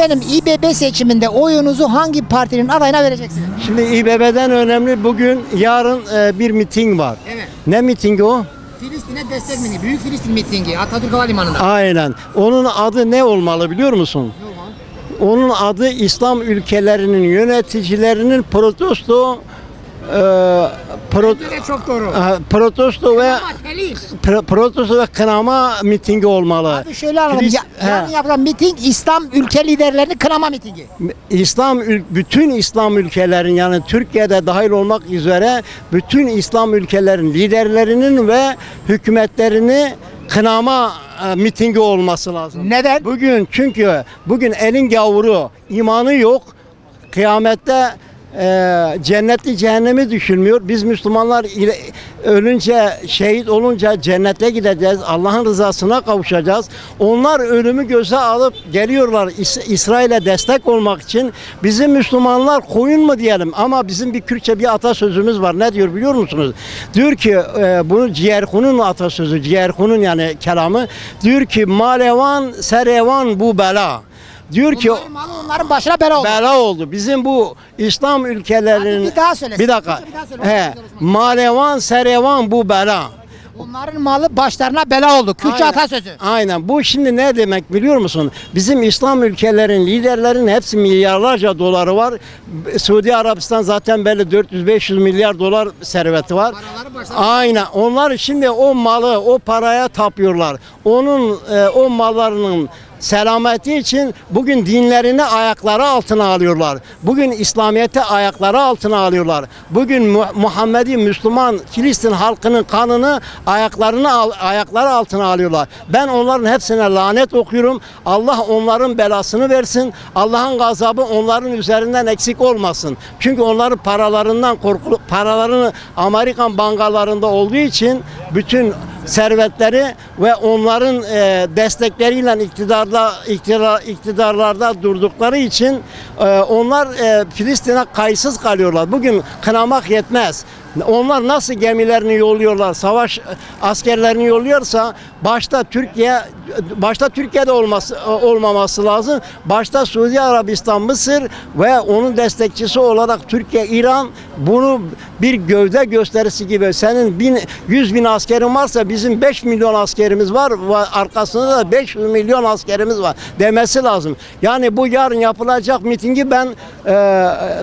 Benim İBB seçiminde oyunuzu hangi partinin adayına vereceksiniz? Şimdi İBB'den önemli bugün yarın e, bir miting var. Evet. Ne mitingi o? Filistin'e destek mitingi, Büyük Filistin mitingi Atatürk Havalimanı'nda. Aynen. Onun adı ne olmalı biliyor musun? Onun adı İslam ülkelerinin yöneticilerinin protesto pro, çok doğru. protesto ve pro- protesto ve kınama mitingi olmalı. Adı şöyle alalım. Ya, He. yarın yapılan miting İslam ülke liderlerini kınama mitingi. İslam ül- bütün İslam ülkelerin yani Türkiye'de dahil olmak üzere bütün İslam ülkelerin liderlerinin ve hükümetlerini kınama e, mitingi olması lazım. Neden? Bugün çünkü bugün elin gavuru imanı yok. Kıyamette e, cennetli cehennemi düşünmüyor. Biz Müslümanlar ile- ölünce şehit olunca cennete gideceğiz. Allah'ın rızasına kavuşacağız. Onlar ölümü göze alıp geliyorlar İs- İsrail'e destek olmak için. Bizim Müslümanlar koyun mu diyelim ama bizim bir Kürtçe bir atasözümüz var. Ne diyor biliyor musunuz? Diyor ki e, bunu Ciğerkun'un atasözü. Ciğerkun'un yani kelamı. Diyor ki malevan serevan bu bela. Diyor ki Onların malı onların başına bela oldu. bela oldu. Bizim bu İslam ülkelerinin Hadi bir daha söyle. Bir dakika. Bir daha söyle. He. Malevan serevan bu bela. Onların malı başlarına bela oldu. Kürtçe Aynen. atasözü. Aynen. Bu şimdi ne demek biliyor musun? Bizim İslam ülkelerin liderlerin hepsi milyarlarca doları var. Suudi Arabistan zaten belli 400-500 milyar dolar serveti var. Paraları başlarına- Aynen. Onlar şimdi o malı, o paraya tapıyorlar. Onun e, o mallarının selameti için bugün dinlerini ayakları altına alıyorlar. Bugün İslamiyet'i ayakları altına alıyorlar. Bugün Mu- Muhammedi Müslüman Filistin halkının kanını ayaklarını ayakları altına alıyorlar. Ben onların hepsine lanet okuyorum. Allah onların belasını versin. Allah'ın gazabı onların üzerinden eksik olmasın. Çünkü onların paralarından korkulu paralarını Amerikan bankalarında olduğu için bütün servetleri ve onların e, destekleriyle iktidarda iktidar, iktidarlarda durdukları için e, onlar e, Filistin'e kayıtsız kalıyorlar. Bugün kınamak yetmez. Onlar nasıl gemilerini yolluyorlar, savaş askerlerini yolluyorsa başta Türkiye başta Türkiye'de olması e, olmaması lazım. Başta Suudi Arabistan, Mısır ve onun destekçisi olarak Türkiye, İran bunu bir gövde gösterisi gibi senin bin, 100 bin askerin varsa bizim 5 milyon askerimiz var ve arkasında da 500 milyon askerimiz var demesi lazım. Yani bu yarın yapılacak mitingi ben e,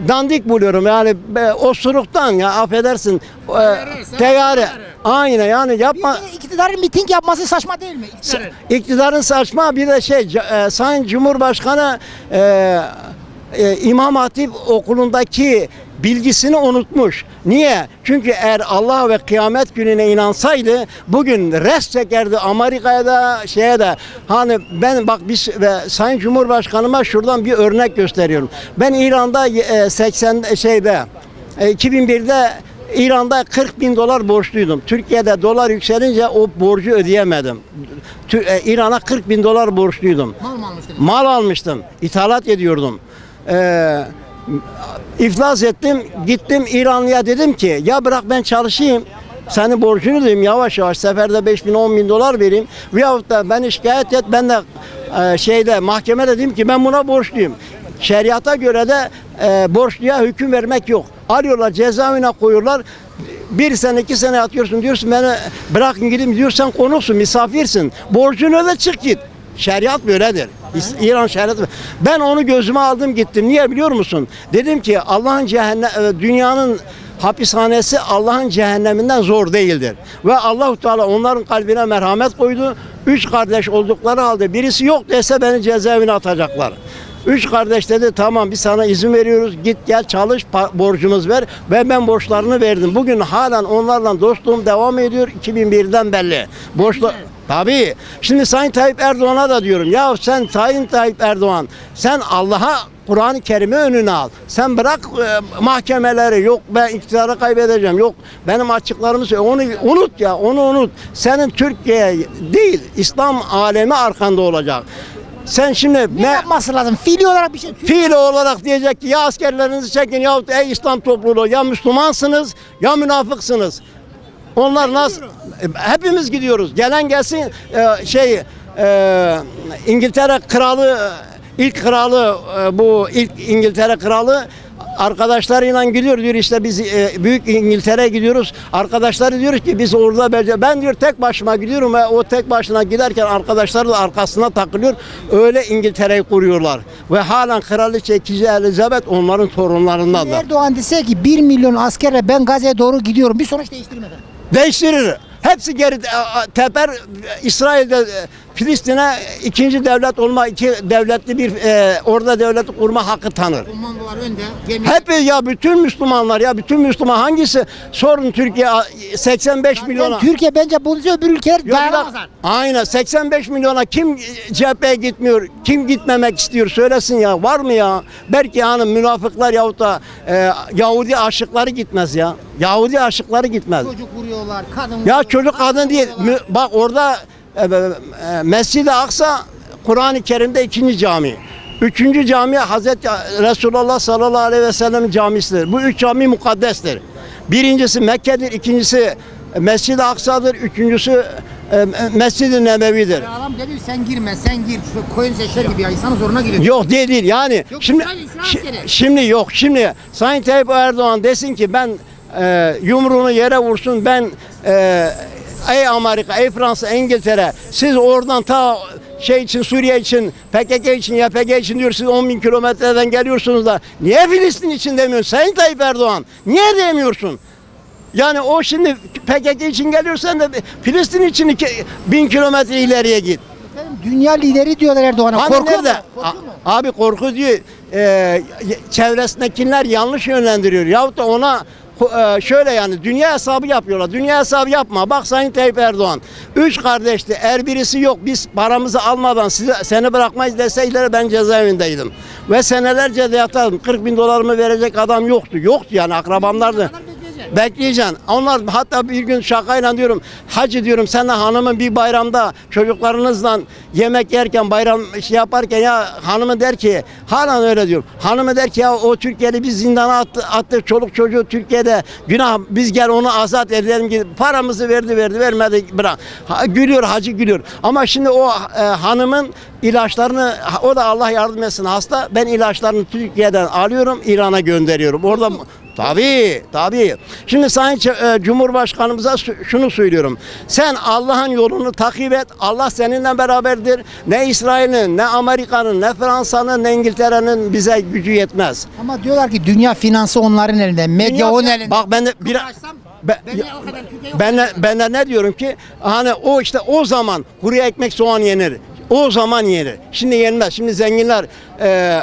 dandik buluyorum. Yani be, osuruktan ya affedersin e, teyyare. Aynen yani yapma. Bir iktidarın miting yapması saçma değil mi? İktidarın. İktidarın saçma bir de şey e, Sayın Cumhurbaşkanı e, e, İmam Hatip okulundaki bilgisini unutmuş. Niye? Çünkü eğer Allah ve kıyamet gününe inansaydı bugün res çekerdi Amerika'ya da şeye de hani ben bak biz ve Sayın Cumhurbaşkanıma şuradan bir örnek gösteriyorum. Ben İran'da e, 80 şeyde e, 2001'de İran'da 40 bin dolar borçluydum. Türkiye'de dolar yükselince o borcu ödeyemedim. E, İran'a 40 bin dolar borçluydum. Mal mı almıştınız? Mal almıştım. ithalat ediyordum. Ee, iflas ettim. Gittim İranlıya dedim ki ya bırak ben çalışayım. Senin borcunu ödeyeyim yavaş yavaş seferde 5 bin 10 bin dolar vereyim. Veyahut da beni şikayet et ben de e, şeyde mahkemede dedim ki ben buna borçluyum. Şeriata göre de e, borçluya hüküm vermek yok. Arıyorlar cezaevine koyuyorlar. Bir sene iki sene yatıyorsun diyorsun beni bırakın gideyim diyorsan konuksun misafirsin. Borcunu öde çık git. Şeriat böyledir. İran şeriatı. Ben onu gözüme aldım gittim. Niye biliyor musun? Dedim ki Allah'ın cehennem e, dünyanın hapishanesi Allah'ın cehenneminden zor değildir. Ve Allahu Teala onların kalbine merhamet koydu. Üç kardeş oldukları halde birisi yok dese beni cezaevine atacaklar. Üç kardeş dedi tamam biz sana izin veriyoruz git gel çalış borcumuz ver ve ben borçlarını verdim. Bugün halen onlarla dostluğum devam ediyor 2001'den belli. Borçlar Tabii. Şimdi Sayın Tayyip Erdoğan'a da diyorum ya sen Sayın Tayyip Erdoğan sen Allah'a Kur'an-ı Kerim'i önüne al. Sen bırak e, mahkemeleri yok ben iktidarı kaybedeceğim yok benim açıklarımı. Onu unut ya onu unut. Senin Türkiye değil İslam alemi arkanda olacak. Sen şimdi Ne yapması lazım? Fiili olarak bir şey. Fiil olarak diyecek ki ya askerlerinizi çekin ya ey İslam topluluğu ya Müslümansınız ya münafıksınız. Onlar nasıl? E, Hepimiz gidiyoruz. Gelen gelsin e, şey e, İngiltere kralı ilk kralı e, bu ilk İngiltere kralı arkadaşlarıyla gidiyor diyor işte biz e, büyük İngiltere'ye gidiyoruz. Arkadaşları diyor ki biz orada bence ben diyor tek başıma gidiyorum ve o tek başına giderken arkadaşları da arkasına takılıyor. Öyle İngiltere'yi kuruyorlar. Ve halen kraliçe 2. Elizabeth onların torunlarından da. Erdoğan dese ki 1 milyon askerle ben Gazze'ye doğru gidiyorum. Bir sonuç değiştirmeden. Değiştirir. Hepsi geri teper İsrail'de Filistin'e ikinci devlet olma, iki devletli bir e, orada devleti kurma hakkı tanır. Komandolar önde. Gemi Hep ya bütün Müslümanlar ya bütün Müslüman hangisi sorun Türkiye a- 85 milyona. Türkiye bence bunu öbür ülkeler dayanamazlar. Aynen 85 milyona kim cepheye gitmiyor? Kim gitmemek istiyor? Söylesin ya. Var mı ya? Belki yani münafıklar yahut da e, Yahudi aşıkları gitmez ya. Yahudi aşıkları gitmez. Çocuk vuruyorlar, kadın Ya çocuk kadın değil. Mü- Bak orada Mescid-i Aksa Kur'an-ı Kerim'de ikinci cami. Üçüncü cami Hazreti Resulullah sallallahu aleyhi ve sellem'in camisidir. Bu üç cami mukaddestir. Birincisi Mekke'dir, ikincisi Mescid-i Aksa'dır, üçüncüsü e, Mescid-i Nebevi'dir. Adam dedi sen girme, sen gir. Şu koyun seçer gibi ya. İnsanın zoruna giriyor. Yok değil değil yani Yok, şimdi şi- şimdi yok şimdi Sayın Tayyip Erdoğan desin ki ben e, yumruğunu yere vursun ben e, ey Amerika ey Fransa İngiltere siz oradan ta şey için Suriye için PKK için YPG için diyor siz 10 bin kilometreden geliyorsunuz da niye Filistin için demiyorsun Sayın Tayyip Erdoğan niye demiyorsun? Yani o şimdi PKK için geliyorsan da Filistin için iki, bin kilometre ileriye git. Efendim, dünya lideri diyorlar Erdoğan'a. Hani Korku nerede? mu? Korku mu? Abi korku diyor. E, çevresindekiler yanlış yönlendiriyor. Yahut da ona şöyle yani dünya hesabı yapıyorlar. Dünya hesabı yapma. Bak Sayın Tayyip Erdoğan. Üç kardeşti. Eğer birisi yok biz paramızı almadan size, seni bırakmayız deseydiler ben cezaevindeydim. Ve senelerce de yatardım. 40 bin dolarımı verecek adam yoktu. Yoktu yani akrabamlardı. Bekleyeceksin. Onlar hatta bir gün şakayla diyorum hacı diyorum sen de hanımın bir bayramda çocuklarınızla yemek yerken bayram şey yaparken ya hanımı der ki halen öyle diyorum. Hanımı der ki ya o Türkiye'li biz zindana attı, attık çoluk çocuğu Türkiye'de günah biz gel onu azat edelim ki paramızı verdi verdi vermedi bırak. Ha, gülüyor hacı gülüyor. Ama şimdi o e, hanımın ilaçlarını o da Allah yardım etsin hasta ben ilaçlarını Türkiye'den alıyorum İran'a gönderiyorum. Orada Tabii, tabii. Şimdi Sayın e, Cumhurbaşkanımıza şu- şunu söylüyorum. Sen Allah'ın yolunu takip et. Allah seninle beraberdir. Ne İsrail'in, ne Amerika'nın, ne Fransa'nın, ne İngiltere'nin bize gücü yetmez. Ama diyorlar ki dünya finansı onların elinde, medya Dünya- onun elinde. Bak ben de bir ben, ben, de- ben de ne diyorum ki hani o işte o zaman kuru ekmek soğan yenir. O zaman yenir. Şimdi yenmez. Şimdi zenginler e,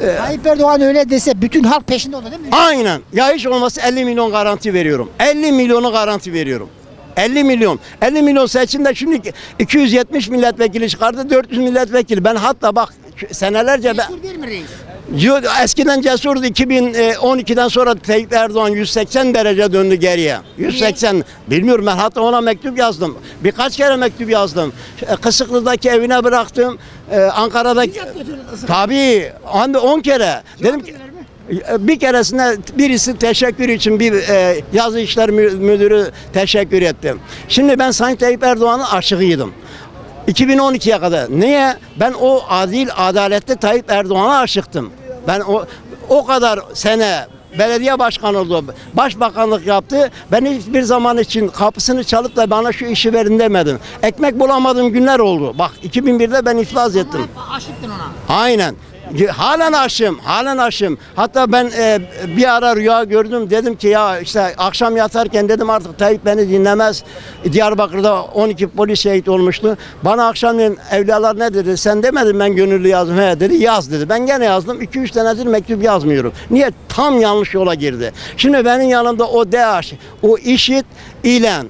e, Tayyip Erdoğan öyle dese bütün halk peşinde olur değil mi? Aynen. Ya hiç olmazsa 50 milyon garanti veriyorum. 50 milyonu garanti veriyorum. 50 milyon. 50 milyon seçimde şimdi 270 milletvekili çıkardı 400 milletvekili. Ben hatta bak senelerce ben değil mi reis? Eskiden cesurdu 2012'den sonra Tayyip Erdoğan 180 derece döndü geriye. 180 bilmiyorum ben hatta ona mektup yazdım. Birkaç kere mektup yazdım. E, Kısıklı'daki evine bıraktım. E, Ankara'daki Tabii. Hani 10 kere. Dedim ki e, bir keresinde birisi teşekkür için bir e, yazı işler mü- müdürü teşekkür ettim. Şimdi ben Sayın Tayyip Erdoğan'ın aşığıydım. 2012'ye kadar. Niye? Ben o adil, adaletli Tayyip Erdoğan'a aşıktım. Ben o o kadar sene belediye başkanı oldu, başbakanlık yaptı. Ben hiçbir zaman için kapısını çalıp da bana şu işi verin demedim. Ekmek bulamadığım günler oldu. Bak 2001'de ben iflas ettim. Ama aşıktın ona. Aynen. Halen aşım, halen aşım. Hatta ben e, bir ara rüya gördüm. Dedim ki ya işte akşam yatarken dedim artık Tayyip beni dinlemez. Diyarbakır'da 12 polis şehit olmuştu. Bana akşamleyin evliyalar ne dedi? Sen demedin ben gönüllü yazdım. He dedi yaz dedi. Ben gene yazdım. 2-3 senedir mektup yazmıyorum. Niye? Tam yanlış yola girdi. Şimdi benim yanımda o DAEŞ, o IŞİD ilen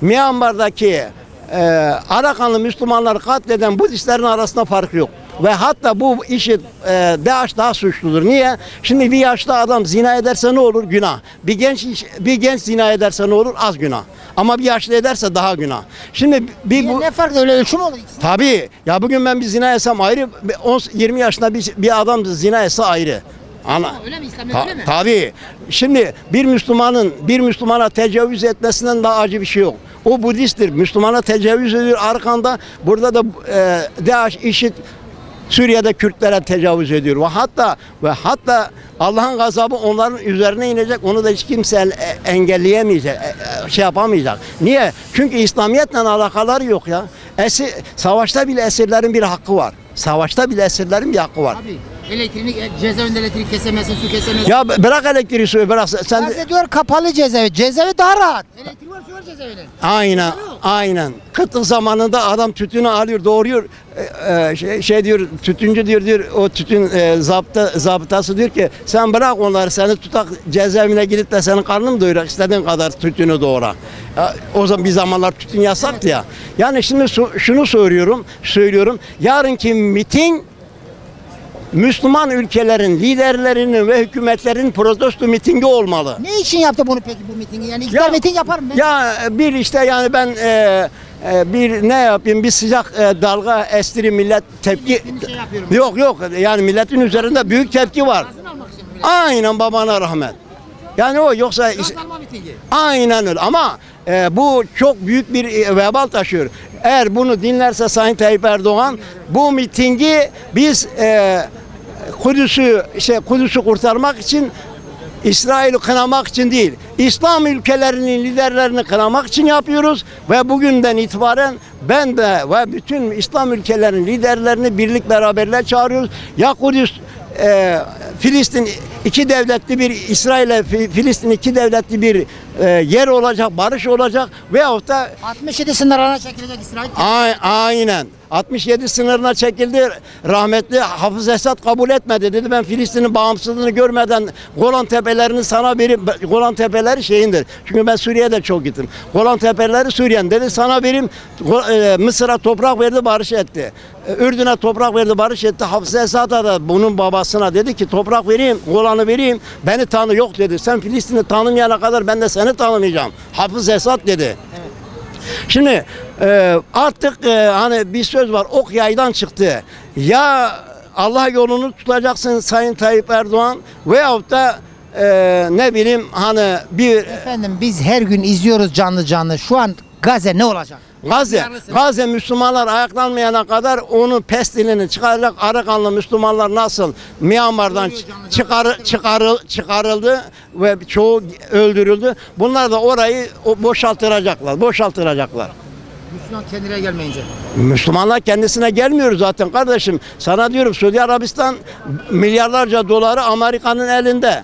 Myanmar'daki e, Arakanlı Müslümanları katleden Budistlerin arasında fark yok. Ve hatta bu işi e, DAEŞ daha suçludur. Niye? Şimdi bir yaşlı adam zina ederse ne olur? Günah. Bir genç bir genç zina ederse ne olur? Az günah. Ama bir yaşlı ederse daha günah. Şimdi bir bu ne fark öyle ölçüm olur. Tabii. Ya bugün ben bir zina etsem ayrı, 10 20 yaşında bir, bir adam zina etse ayrı. Ana. Öyle mi İslamiyet Ta- öyle mi? Tabii. Şimdi bir Müslümanın bir Müslümana tecavüz etmesinden daha acı bir şey yok. O Budisttir. Müslümana tecavüz ediyor arkanda. Burada da e, DAEŞ, IŞİD Suriye'de Kürtlere tecavüz ediyor ve hatta ve hatta Allah'ın gazabı onların üzerine inecek. Onu da hiç kimse e- engelleyemeyecek, e- e, şey yapamayacak. Niye? Çünkü İslamiyetle alakaları yok ya. Esir, savaşta bile esirlerin bir hakkı var. Savaşta bile esirlerin bir hakkı var. Abi elektriğini cezaevinde elektrik kesemezsin, su kesemezsin. Ya bırak elektriği suyu bırak sen. Gazze diyor kapalı cezaevi. Cezaevi daha rahat. Elektrik var su var cezaevinde. Aynen, aynen. Kıtlık zamanında adam tütünü alıyor, doğuruyor. Ee, e, şey, şey diyor, tütüncü diyor, diyor o tütün e, zapta, zabıtası diyor ki sen bırak onları seni tutak cezaevine gidip de senin karnını mı doyurak istediğin kadar tütünü doğra. Ya, o zaman bir zamanlar tütün yasaktı ya. Yani şimdi su- şunu söylüyorum, söylüyorum. Yarınki miting Müslüman ülkelerin liderlerinin ve hükümetlerin protesto mitingi olmalı. Ne için yaptı bunu peki bu mitingi? Yani iktidar Ya- miting yaparım ben. Ya bir işte yani ben e, e, bir ne yapayım bir sıcak e, dalga estiri millet tepki şey yapıyorum. yok yok yani milletin üzerinde büyük tepki var. Aynen babana rahmet. Yani o yoksa mitingi. aynen öyle ama e, bu çok büyük bir e, vebal taşıyor. Eğer bunu dinlerse Sayın Tayyip Erdoğan bu mitingi biz e, Kudüs'ü şey Kudüs'ü kurtarmak için İsrail'i kınamak için değil, İslam ülkelerinin liderlerini kınamak için yapıyoruz ve bugünden itibaren ben de ve bütün İslam ülkelerinin liderlerini birlik beraberliğe çağırıyoruz. Ya Kudüs e, Filistin iki devletli bir İsrail'e Fi- Filistin iki devletli bir e, yer olacak, barış olacak veyahut da 67 sınırlarına çekilecek İsrail. A- aynen. 67 sınırına çekildi. Rahmetli Hafız Esad kabul etmedi. Dedi ben Filistin'in bağımsızlığını görmeden Golan Tepelerini sana vereyim. Golan Tepeleri şeyindir. Çünkü ben Suriye'de çok gittim. Golan Tepeleri Suriye'nin. Dedi sana vereyim. E, Mısır'a toprak verdi barış etti. E, Ürdün'e toprak verdi barış etti. Hafız Esad da bunun babasına dedi ki toprak vereyim, Golan'ı vereyim. Beni tanı yok dedi. Sen Filistin'i tanımayana kadar ben de seni tanımayacağım. Hafız Esad dedi. Şimdi e, artık e, hani bir söz var ok yaydan çıktı. Ya Allah yolunu tutacaksın Sayın Tayyip Erdoğan veyahut da e, ne bileyim hani bir Efendim biz her gün izliyoruz canlı canlı. Şu an Gazze ne olacak? Gazze. Gazze Müslümanlar ayaklanmayana kadar onu pestilini çıkaracak Arakanlı Müslümanlar nasıl Myanmar'dan çıkar, çıkarıl, çıkarıldı ve çoğu öldürüldü. Bunlar da orayı boşaltıracaklar, boşaltıracaklar. Müslüman kendine gelmeyince. Müslümanlar kendisine gelmiyor zaten kardeşim. Sana diyorum Suudi Arabistan milyarlarca doları Amerika'nın elinde.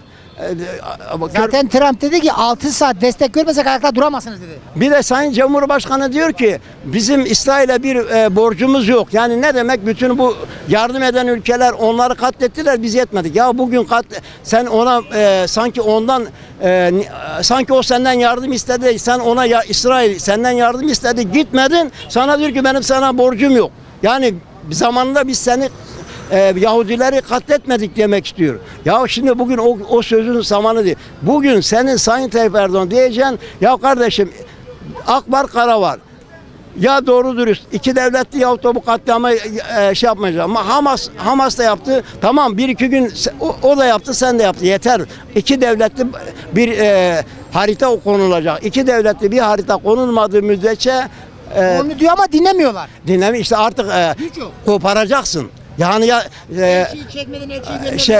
Ama Zaten Trump dedi ki 6 saat destek görmesek ayakta duramazsınız dedi. Bir de Sayın Cumhurbaşkanı diyor ki bizim İsrail'e bir e, borcumuz yok. Yani ne demek bütün bu yardım eden ülkeler onları katlettiler biz yetmedik. Ya bugün kat sen ona e, sanki ondan e, ni- e, sanki o senden yardım istedi. Sen ona ya İsrail senden yardım istedi. Gitmedin. Sana diyor ki benim sana borcum yok. Yani zamanında biz seni e, Yahudileri katletmedik demek istiyor. Ya şimdi bugün o, o sözün zamanı değil. Bugün senin Sayın Tayyip Erdoğan diyeceksin ya kardeşim Akbar Kara var. Ya doğru dürüst iki devletli yahut da bu katliamı e, şey yapmayacak. Ama Hamas Hamas da yaptı. Tamam bir iki gün o, o da yaptı sen de yaptı. Yeter. İki devletli bir e, harita konulacak. İki devletli bir harita konulmadığı müddetçe e, Onu diyor ama dinlemiyorlar. dinleme işte artık e, koparacaksın. Yani ya e, çekmedin, göndermedin. şey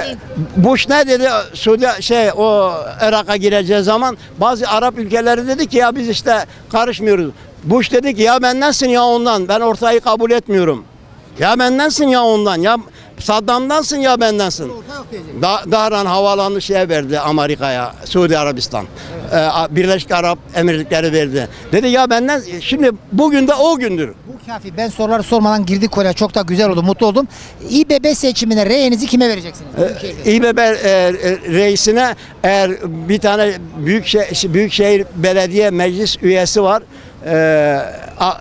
Bush ne dedi? Suudi şey o Irak'a gireceği zaman bazı Arap ülkeleri dedi ki ya biz işte karışmıyoruz. Bush dedi ki ya bendensin ya ondan. Ben ortayı kabul etmiyorum. Ya bendensin ya ondan. Ya Saddam'dansın ya bendensin. Da Dahran havalanı şeye verdi Amerika'ya, Suudi Arabistan. Ee, Birleşik Arap Emirlikleri verdi. Dedi ya benden şimdi bugün de o gündür. Bu kafi. Ben soruları sormadan girdik konuya. Çok da güzel oldu. Mutlu oldum. İBB seçimine reyinizi kime vereceksiniz? Büyükşehir'de. İBB e, e, reisine eğer bir tane büyük şey, büyükşehir belediye meclis üyesi var. E, a-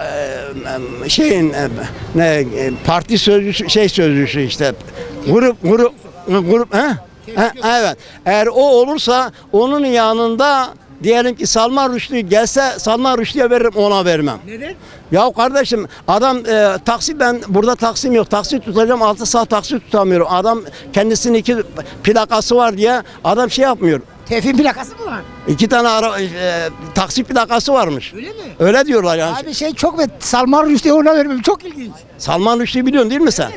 e, şeyin e, ne e, parti sözcüsü şey sözcüsü işte grup grup grup he? He, evet. Eğer o olursa onun yanında diyelim ki Salman Rushdie gelse Salman Rushdie'ye veririm ona vermem. Neden? Ya kardeşim adam e, taksi ben burada taksim yok. Taksi tutacağım 6 saat taksi tutamıyorum. Adam kendisinin iki plakası var diye adam şey yapmıyor. Tevfik'in plakası mı var? İki tane ara, e, taksi plakası varmış. Öyle mi? Öyle diyorlar yani. Abi şey çok ve Salman Rushdie ona vermem. Çok ilginç. Salman Rushdie biliyorsun değil mi sen?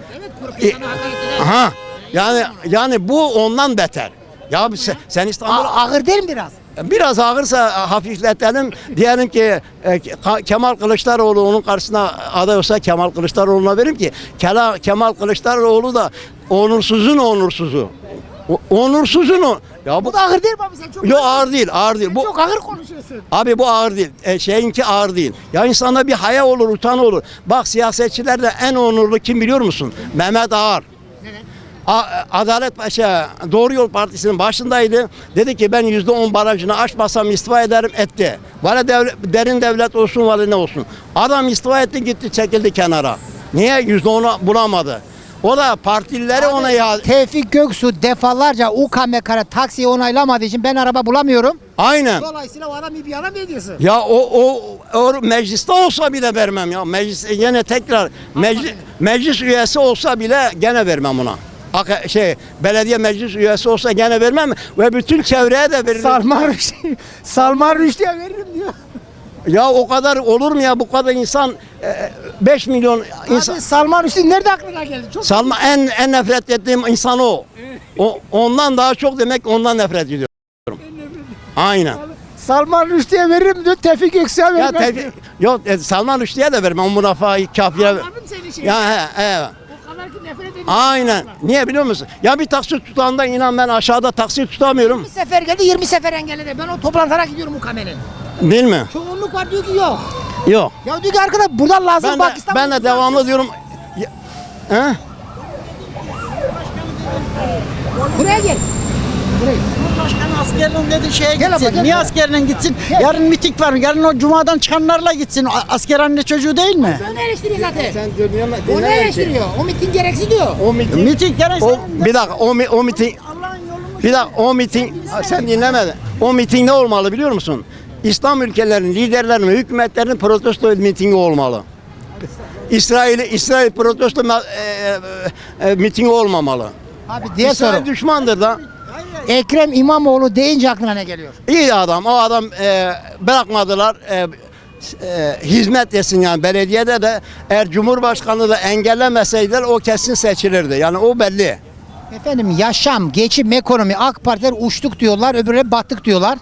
Evet E, aha. Yani yani bu ondan beter. Ya sen, sen İstanbul A- ağır değil mi biraz? Biraz ağırsa hafifletelim. Diyelim ki e, Kemal Kılıçdaroğlu onun karşısına aday olsa Kemal Kılıçdaroğlu'na verim ki Kemal Kılıçdaroğlu da onursuzun onursuzu. O- onursuzun o. Ya bu da ağır değil mi abi sen çok Yo ağır değil, ağır değil. Bu çok ağır konuşuyorsun. Abi bu ağır değil. E, şeyinki ağır değil. Ya insanda bir haya olur, utan olur. Bak siyasetçilerde en onurlu kim biliyor musun? Mehmet Ağar. Adalet şey, Doğru Yol Partisi'nin başındaydı. Dedi ki ben yüzde on barajını aşmasam istifa ederim etti. Valla devlet, derin devlet olsun valla ne olsun. Adam istifa etti gitti çekildi kenara. Niye? Yüzde onu bulamadı. O da partilileri ona ya Tevfik Göksu defalarca UKM kara taksiyi onaylamadığı için ben araba bulamıyorum. aynen. Dolayısıyla o adam bir adam ne diyorsun? Ya o, o, o mecliste olsa bile vermem ya. Meclis yine tekrar meclis, meclis üyesi olsa bile gene vermem ona. Şey belediye meclis üyesi olsa gene vermem ve bütün çevreye de veririm. Salman Rushdie, Salman Rushdie'ye veririm diyor. Ya o kadar olur mu ya bu kadar insan 5 milyon insan Abi Salman Rushdie nerede aklına geldi? Çok Salma en en nefret ettiğim insan o. o. Ondan daha çok demek ondan nefret ediyorum. Aynen. Salman Rushdie'ye veririm diyor. Tevfik Ya vermem te- diyor. yok e, Salman Rushdie'ye de vermem. O münafayı kafire. Anladım seni şey. Ya he, he. O kadar ki nefret ediyorum. Aynen. Niye biliyor musun? Ya bir taksi tutağında inan ben aşağıda taksi tutamıyorum. Bir sefer geldi 20 sefer engelledi. Ben o toplantılara gidiyorum UKM'nin. Değil mi? Çoğunluk var diyor ki yok. Yok. Ya diyor ki arkadaş buradan lazım Ben bak de, ben de devamlı diyorum. Ya- He? Buraya gel. Buraya. Başkan askerinin dedi şeye Gel gitsin. abla, gel. Niye askerinin gitsin? Gel. Yarın miting var. Yarın o cumadan çıkanlarla gitsin. A- Asker anne çocuğu değil mi? Onu eleştiriyor zaten. Sen dinleme, Onu eleştiriyor. O miting gereksiz diyor. O miting, Miting yarın o, bir dakika o, mi- o miting, Allah'ın yolunu bir dakika o miting, sen dinlemedin. O miting ne olmalı biliyor musun? İslam ülkelerinin liderlerinin, hükümetlerinin protesto mitingi olmalı. İsrail İsrail protesto ma- e, e, e, mitingi olmamalı. Abi diye İsrail soru. düşmandır da. Ekrem İmamoğlu deyince aklına ne geliyor? İyi adam. O adam e, bırakmadılar. E, e, hizmet etsin yani belediyede de eğer Cumhurbaşkanı da engellemeseydiler o kesin seçilirdi. Yani o belli. Efendim yaşam, geçim, ekonomi AK Partiler uçtuk diyorlar, öbürleri battık diyorlar.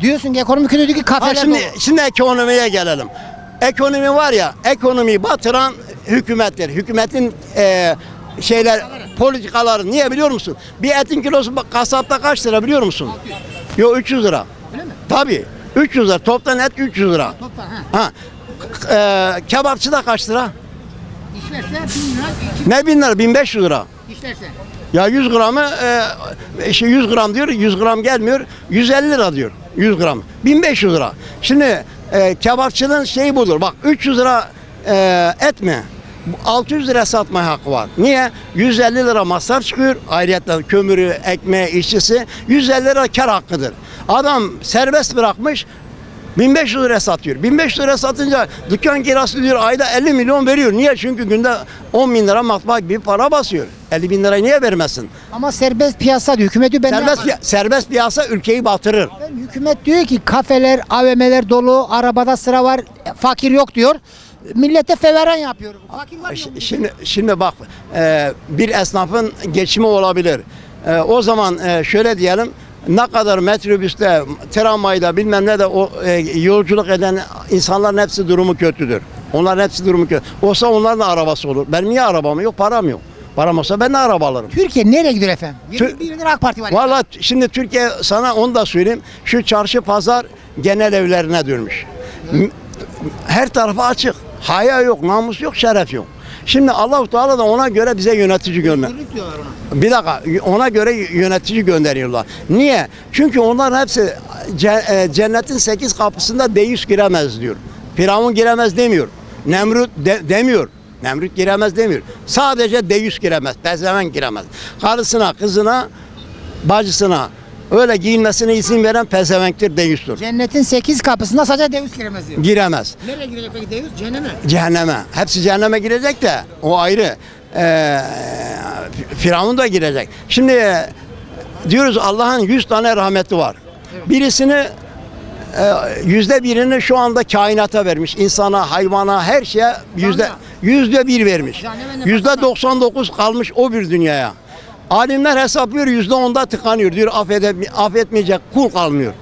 Diyorsun ki ekonomi kötü diyor ki Ha kafeler şimdi dolu. şimdi ekonomiye gelelim. Ekonomi var ya, ekonomiyi batıran hükümetler. Hükümetin e, şeyler politikaları niye biliyor musun? Bir etin kilosu kasapta kaç lira biliyor musun? Yok 300 lira. Öyle mi? Tabii. 300 lira. Toptan et 300 lira. Toptan ha. Ha. E, kebapçı da kaç lira? İşlerse 1000 lira, Ne bin lira? 1500 lira. işlerse. Ya 100 gramı e, işte 100 gram diyor 100 gram gelmiyor 150 lira diyor 100 gram 1500 lira. Şimdi e, kebapçının şeyi budur bak 300 lira e, et mi? Bu 600 lira satma hakkı var. Niye? 150 lira masraf çıkıyor. Ayrıca kömürü, ekmeği, işçisi 150 lira kar hakkıdır. Adam serbest bırakmış 1500 lira satıyor. 1500 lira satınca dükkan kirası diyor ayda 50 milyon veriyor. Niye? Çünkü günde 10 bin lira matbaa gibi para basıyor. 50 bin lirayı niye vermesin? Ama serbest piyasa diyor. Hükümet diyor ben Serbest, piya- serbest piyasa ülkeyi batırır. Ben- Hükümet diyor ki kafeler, AVM'ler dolu, arabada sıra var, fakir yok diyor. Millete feveran yapıyor. Fakir var. Şimdi, şimdi bak e, bir esnafın geçimi olabilir. E, o zaman e, şöyle diyelim ne kadar metrobüste, tramvayda bilmem ne de o e, yolculuk eden insanların hepsi durumu kötüdür. Onların hepsi durumu kötü. Olsa onların da arabası olur. Benim niye arabam yok? Param yok. Param olsa ben de araba alırım. Türkiye nereye gidiyor efendim? Tü- 21 yıldır AK Parti var. Valla şimdi Türkiye sana onu da söyleyeyim. Şu çarşı pazar genel evlerine dönmüş. M- Her tarafı açık. Haya yok, namus yok, şeref yok. Şimdi Allah Teala da ona göre bize yönetici gönder. Bir dakika ona göre yönetici gönderiyorlar. Niye? Çünkü onlar hepsi e, cennetin sekiz kapısında deyiz giremez diyor. Firavun giremez demiyor. Nemrut de- demiyor. Nemrut giremez demiyor. Sadece deyiz giremez. Pezevenk giremez. Karısına, kızına, bacısına öyle giyinmesine izin veren pezevenktir, deyüstür. Cennetin 8 kapısında sadece Deus giremez diyor. Giremez. Nereye girecek peki Deus? Cehenneme. Cehenneme. Hepsi cehenneme girecek de o ayrı. Ee, Firavun da girecek. Şimdi diyoruz Allah'ın 100 tane rahmeti var. Birisini e, yüzde birini şu anda kainata vermiş. İnsana, hayvana, her şeye yüzde yüzde bir vermiş. Yüzde 99 kalmış o bir dünyaya. Alimler hesaplıyor yüzde onda tıkanıyor diyor affedem- affetmeyecek kul kalmıyor.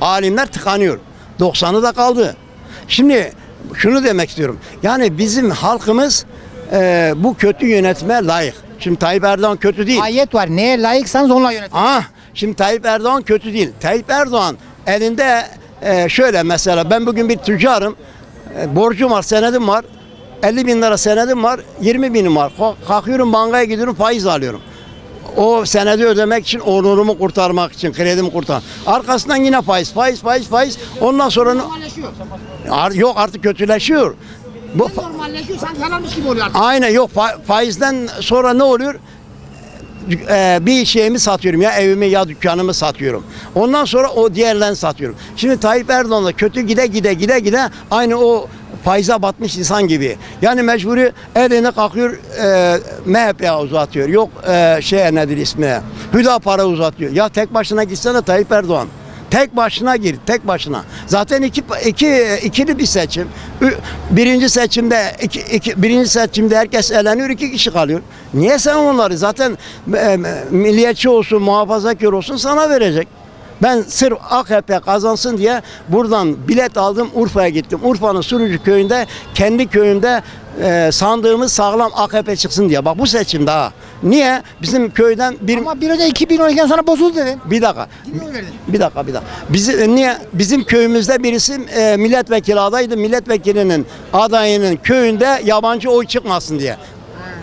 Alimler tıkanıyor. 90'ı da kaldı. Şimdi şunu demek istiyorum. Yani bizim halkımız e, bu kötü yönetime layık. Şimdi Tayyip Erdoğan kötü değil. Ayet var. Neye layıksanız onunla yönetin. Ah, şimdi Tayyip Erdoğan kötü değil. Tayyip Erdoğan elinde e, şöyle mesela ben bugün bir tüccarım. E, borcum var, senedim var. 50 bin lira senedim var, 20 binim var. Kalk- Kalkıyorum bankaya gidiyorum faiz alıyorum. O senedi ödemek için onurumu kurtarmak için kredimi kurtar. Arkasından yine faiz, faiz, faiz, faiz. Ondan sonra. Ar- yok artık kötüleşiyor. Bu Normalleşiyor. Sanki yalanmış gibi oluyor artık. Aynen yok fa- faizden sonra ne oluyor? Ee, bir şeyimi satıyorum ya evimi ya dükkanımı satıyorum. Ondan sonra o diğerlerini satıyorum. Şimdi Tayyip Erdoğan da kötü gide gide gide gide aynı o faize batmış insan gibi. Yani mecburi elini kalkıyor e, MHP'ye uzatıyor. Yok e, şey nedir ismi? Hüdapar'a uzatıyor. Ya tek başına gitsene Tayyip Erdoğan. Tek başına gir, tek başına. Zaten iki, iki ikili bir seçim. Birinci seçimde iki, iki, birinci seçimde herkes eleniyor, iki kişi kalıyor. Niye sen onları zaten e, milliyetçi olsun, muhafazakar olsun sana verecek. Ben sırf AKP kazansın diye buradan bilet aldım Urfa'ya gittim. Urfa'nın Surucu köyünde kendi köyümde e, sandığımız sağlam AKP çıksın diye. Bak bu seçim daha. Niye? Bizim köyden bir Ama bir önce 2012'den sonra bozuldu dedin. bir dakika. Bir dakika bir dakika. Bizi, niye? Bizim köyümüzde birisi e, milletvekili adaydı. Milletvekilinin adayının köyünde yabancı oy çıkmasın diye.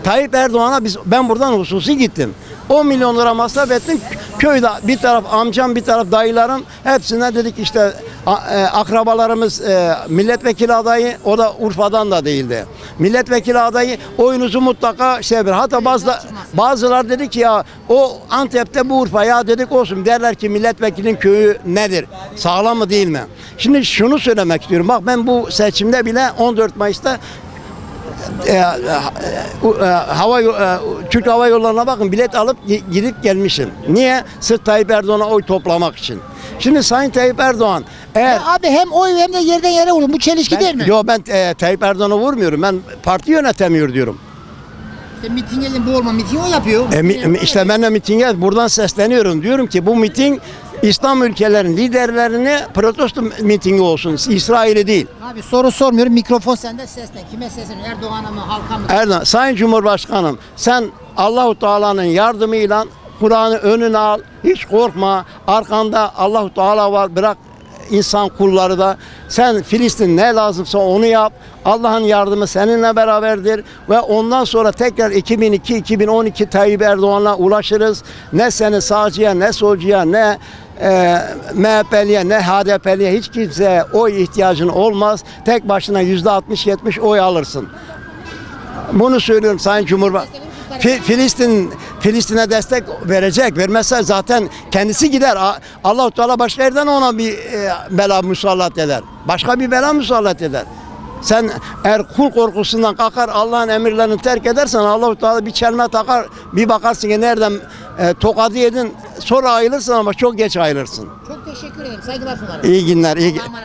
Tayyip Erdoğan'a biz ben buradan hususi gittim. 10 milyon lira masraf ettim. Köyde bir taraf amcam bir taraf dayılarım hepsine dedik işte e, akrabalarımız e, milletvekili adayı o da Urfa'dan da değildi. Milletvekili adayı oyunuzu mutlaka şey ver. Hatta bazı bazılar dedi ki ya o Antep'te bu Urfa ya dedik olsun derler ki milletvekilinin köyü nedir? Sağlam mı değil mi? Şimdi şunu söylemek istiyorum. Bak ben bu seçimde bile 14 Mayıs'ta e, e, e, hava e, Türk Hava Yolları'na bakın bilet alıp gi- gidip gelmişim. Niye? Sırf Tayyip Erdoğan'a oy toplamak için. Şimdi Sayın Tayyip Erdoğan eğer Ya abi hem oy hem de yerden yere vurun. Bu çelişki değil mi? ben, yo ben e, Tayyip Erdoğan'a vurmuyorum. Ben parti yönetemiyor diyorum. İşte mitinge bu olma. Miting o yapıyor. E, mi- işte ben de mitinge buradan sesleniyorum. Diyorum ki bu miting İslam ülkelerin liderlerini protesto mitingi olsun. İsrail'i değil. Abi soru sormuyorum. Mikrofon sende seslen. Kime seslen? Erdoğan'a mı? Halka mı? Erdoğan, Sayın Cumhurbaşkanım sen Allahu Teala'nın yardımıyla Kur'an'ı önüne al. Hiç korkma. Arkanda Allahu Teala var. Bırak insan kulları da. Sen Filistin ne lazımsa onu yap. Allah'ın yardımı seninle beraberdir ve ondan sonra tekrar 2002-2012 Tayyip Erdoğan'la ulaşırız. Ne seni sağcıya ne solcuya ne e, MHP'liye ne HDP'liye hiç kimseye oy ihtiyacın olmaz. Tek başına yüzde 60-70 oy alırsın. Bunu söylüyorum Sayın Cumhurbaşkanı. Fi- Filistin Filistin'e destek verecek. Vermezse zaten kendisi gider. Allah-u Teala başka yerden ona bir e, bela musallat eder. Başka bir bela musallat eder. Sen eğer kul korkusundan kalkar Allah'ın emirlerini terk edersen Allah-u Teala bir çelme takar. Bir bakarsın ki nereden e, tokadı yedin. Sonra ayılırsın ama çok geç ayılırsın. Çok teşekkür ederim. Saygılar sunarım. İyi günler. iyi.